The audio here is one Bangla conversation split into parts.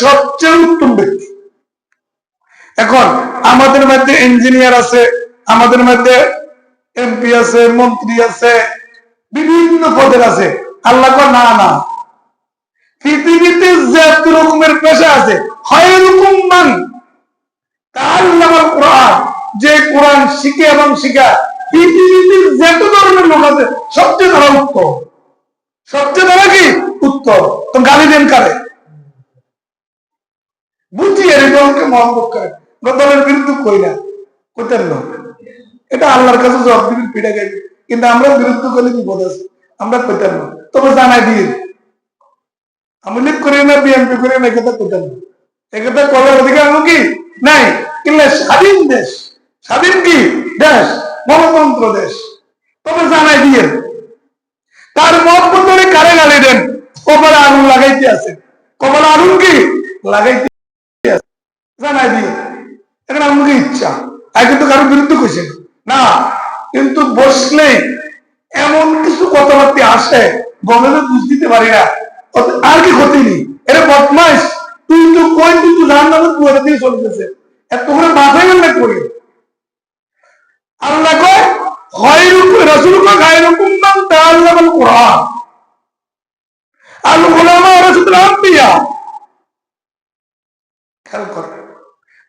সবচেয়ে উত্তম ব্যক্তি। এখন আমাদের মধ্যে ইঞ্জিনিয়ার আছে, আমাদের মধ্যে এমপি আছে, মন্ত্রী আছে, বিভিন্ন পদের আছে। আল্লাহ না না। পৃথিবীতে যত রকমের পেশা আছে খয়রুকুম মান তাআল্লামাল কোরআন। যে কোরআন শিখে এবং শিখায় পৃথিবীতে যত ধরনের লোক আছে, সবচেয়ে তারা উত্তম। সবচেয়ে তারা কি? উত্তম। তো গালি দেন কারে? বুঝি এর দলকে মহব্বত করে। দলের বিরুদ্ধে কই না? লোক? এটা আল্লাহর কাছে জবাব দিবেন পিঠা গাইবে কিন্তু আমরা বিরুদ্ধে করলে বিপদ আছে। আমরা কোথার লোক? তবে জানাই দিয়ে। আমি লীগ করি না বিএনপি করি না, একথা কোথার লোক? একথা করার অধিকার আমার কি? নাই। কিন্তু স্বাধীন দেশ। স্বাধীন কি? দেশ। গণতন্ত্র দেশ। তবে জানাই দিয়ে। তার মহব্বত করে কারে গালি দেন? কপালে আগুন লাগাইতে আছে। কপালে আগুন কি? লাগাইতে দিয়ে এখন আমাকে ইচ্ছা আর কিন্তু কারোর বিরুদ্ধে কইছে না কিন্তু বসলেই এমন কিছু কথাবার্তা আসে গমে বুঝ দিতে পারি না আর কি ক্ষতি নেই এটা বদমাইশ তুই তো কই তুই তো জান নামে কুয়ারে দিয়ে চলে গেছে এত করে মাথায় গেলে করি আল্লাহ কয় খয়রুকুম রাসূল কয় খায়রুকুম মান তাআল্লামাল কুরআন আল উলামা রাসূলুল আম্বিয়া খেয়াল কর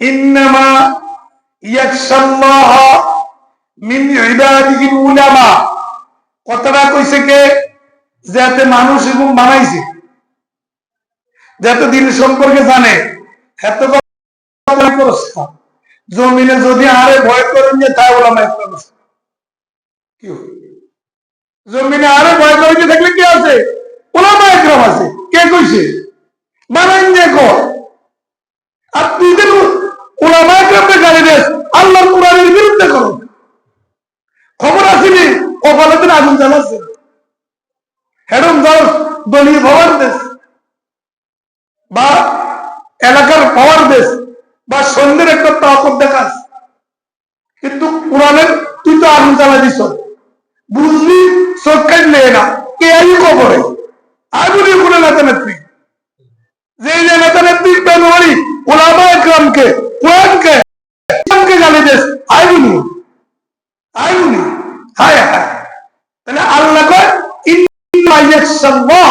ইন্নামা ইয়াকশাল্লাহ মিন ইবাদিল উলামা। কথাটা কইছে কে? যাতে মানুষ এবং বানাইছে। যাতে দিন সম্পর্কে জানে। এত জমিনে যদি আরে ভয় করেন যে তাই ওলামা কি জমিনে আরে ভয় করে যে দেখলে কি আছে? ওলামা ইকরাম আছে। কে কইছে? বানাইন যে কর আর তুই যে ওলামা ইকরামকে গালি দেস আল্লাহ কোরআনের বিরুদ্ধে করো খবর আসেনি কপালে দিন আগুন জ্বালাচ্ছে। হেরম দল দলীয় ভবন দেশ বা এলাকার পাওয়ার দেশ বা সন্ধ্যের একটা তাকত দেখাস। কিন্তু কোরআনের তুই তো আগুন জ্বালা দিস। বুঝলি? চোখ কাটলে না। কে আই কবরে আগুনি কোনো নেতা নেত্রী। যে নেতা নেত্রী বেনোয়ারি ওলামা একরামকে কোরআনকে গালি দেশ আইগুনি আইগুনি হায় হায় তাহলে আল্লাহ কয় ইন্না ইয়াকশাল্লাহ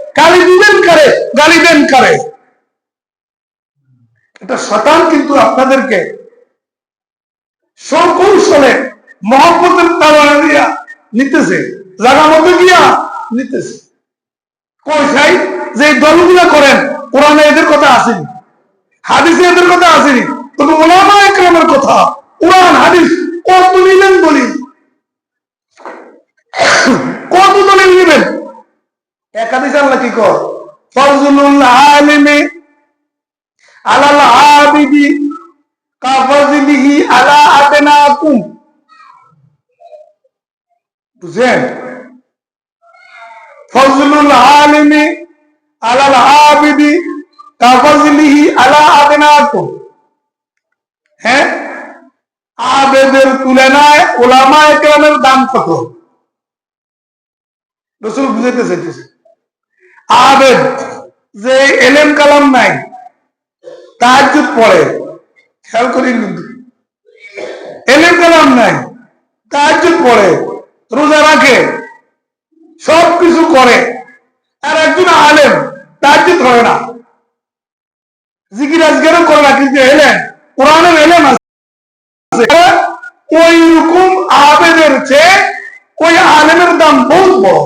গালি দিবেন কারে? গালি দেন কারে? এটা শতান কিন্তু আপনাদেরকে সকৌশলে মহব্বতের তারা দিয়া নিতেছে গিয়া নিতেছে। চাই যে দলগুলা করেন, কোরআনে এদের কথা আসেনি, হাদিসে এদের কথা আসেনি, তবে ওলামা একরামের কথা। কোরআন, হাদিস, কত নিলেন দলিল একাধিক আল্লাহ কি কর? ফজলুল আলিমে আলাল আবিদি কাফাজিলিহি আলা আদনাকুম। বুঝেন ফজলুল আলিমি আলাল আবিদি কাফাজিলিহি আলা আদনাকুম। হ্যাঁ? আবেদের তুলনায় ওলামা একরামের দাম কত? রসুল বুঝাইতে চাইতেছে। আবেদ, যে এলেম কালাম নাই, তাহাজ্জুদ পড়ে। খেয়াল করিন কিন্তু। এলেম কালাম নাই, তাহাজ্জুদ পড়ে, রোজা রাখে সব কিছু করে। আর একজন আলেম তাহাজ্জুদ করে না। জিকির আজকেরও করে না, কিন্তু এলেন কোরআনের এলেম আছে। ওই রকম আবেদের চেয়ে ওই আলেমের দাম বহুত বড়।